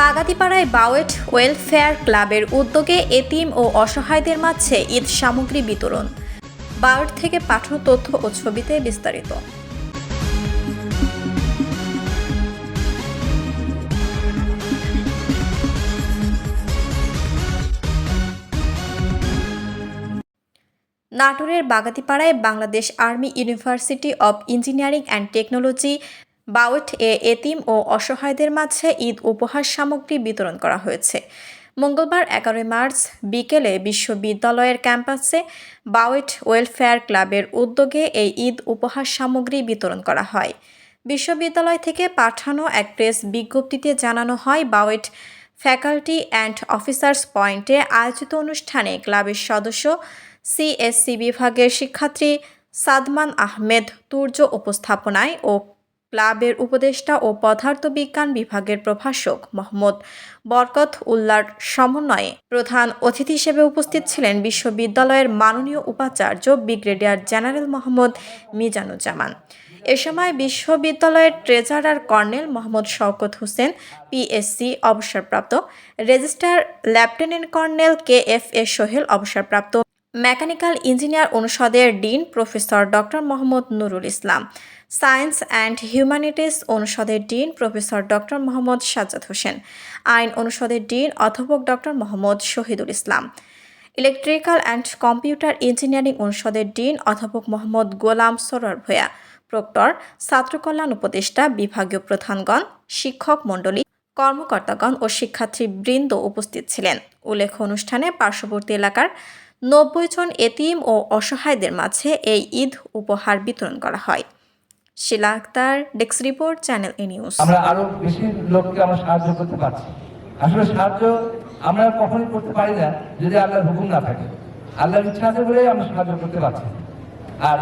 বাগাতিপাড়ায় বাওয়েট welfare ক্লাবের উদ্যোগে এতিম ও অসহায়দের মাঝে ঈদ সামগ্রী বিতরণ। বাওয়েট থেকে পাঠানো তথ্য ও ছবিতে বিস্তারিত। নাটোরের বাগাতিপাড়ায় Bangladesh army university of engineering and technology BAUET এ এতিম ও অসহায়দের মাঝে ঈদ উপহার সামগ্রী বিতরণ করা হয়েছে। মঙ্গলবার এগারোই মার্চ বিকেলে বিশ্ববিদ্যালয়ের ক্যাম্পাসে বাউট ওয়েলফেয়ার ক্লাবের উদ্যোগে এই ঈদ উপহার সামগ্রী বিতরণ করা হয়। বিশ্ববিদ্যালয় থেকে পাঠানো এক প্রেস বিজ্ঞপ্তিতে জানানো হয়, বাউট ফ্যাকাল্টি অ্যান্ড অফিসার্স পয়েন্টে আয়োজিত অনুষ্ঠানে ক্লাবের সদস্য সিএসসি বিভাগের শিক্ষার্থী সাদমান আহমেদ তুর্য উপস্থাপনায় ও ক্লাবের উপদেষ্টা ও পদার্থবিজ্ঞান বিভাগের প্রভাষক মোহাম্মদ বরকত উল্লার সমন্বয়ে প্রধান অতিথি হিসেবে উপস্থিত ছিলেন বিশ্ববিদ্যালয়ের মাননীয় উপাচার্য ব্রিগেডিয়ার জেনারেল মোহাম্মদ মিজানুজ্জামান। এ সময় বিশ্ববিদ্যালয়ের treasurer colonel Mohammad Shawkat Hossain PSC অবসরপ্রাপ্ত, registrar lieutenant colonel K F A Sohel অবসরপ্রাপ্ত মেকানিক্যাল ইঞ্জিনিয়ার অনুষদের dean professor doctor Mohammad Nurul Islam, science and humanities অনুষদের dean professor doctor Mohammad Sajjad Hossain, আইন অনুষদের dean অধ্যাপক doctor Mohammad Shahidul Islam, electrical and computer engineering অনুষদের dean অধ্যাপক Mohammad Golam Sarwar Bhuiyan proctor, ছাত্রকল্যাণ উপদেষ্টা বিভাগীয় প্রধানগণ, শিক্ষক মণ্ডলী, কর্মকর্তাগণ ও শিক্ষার্থী বৃন্দ উপস্থিত ছিলেন। উল্লেখ্য অনুষ্ঠানে পার্শ্ববর্তী এলাকার নব্বই জন এতিম ও অসহায়দের মাঝে এই ঈদ উপহার বিতরণ করা হয়। Shila Akter, desk report, channel A news. আমরা আরও বেশি লোককে আমরা সাহায্য করতে পারছি। আসলে সাহায্য আমরা কখনোই করতে পারি না যদি আল্লাহর হুকুম না থাকে। আল্লাহর ইচ্ছা আছে বলেই আমরা সাহায্য করতে পারছি। আর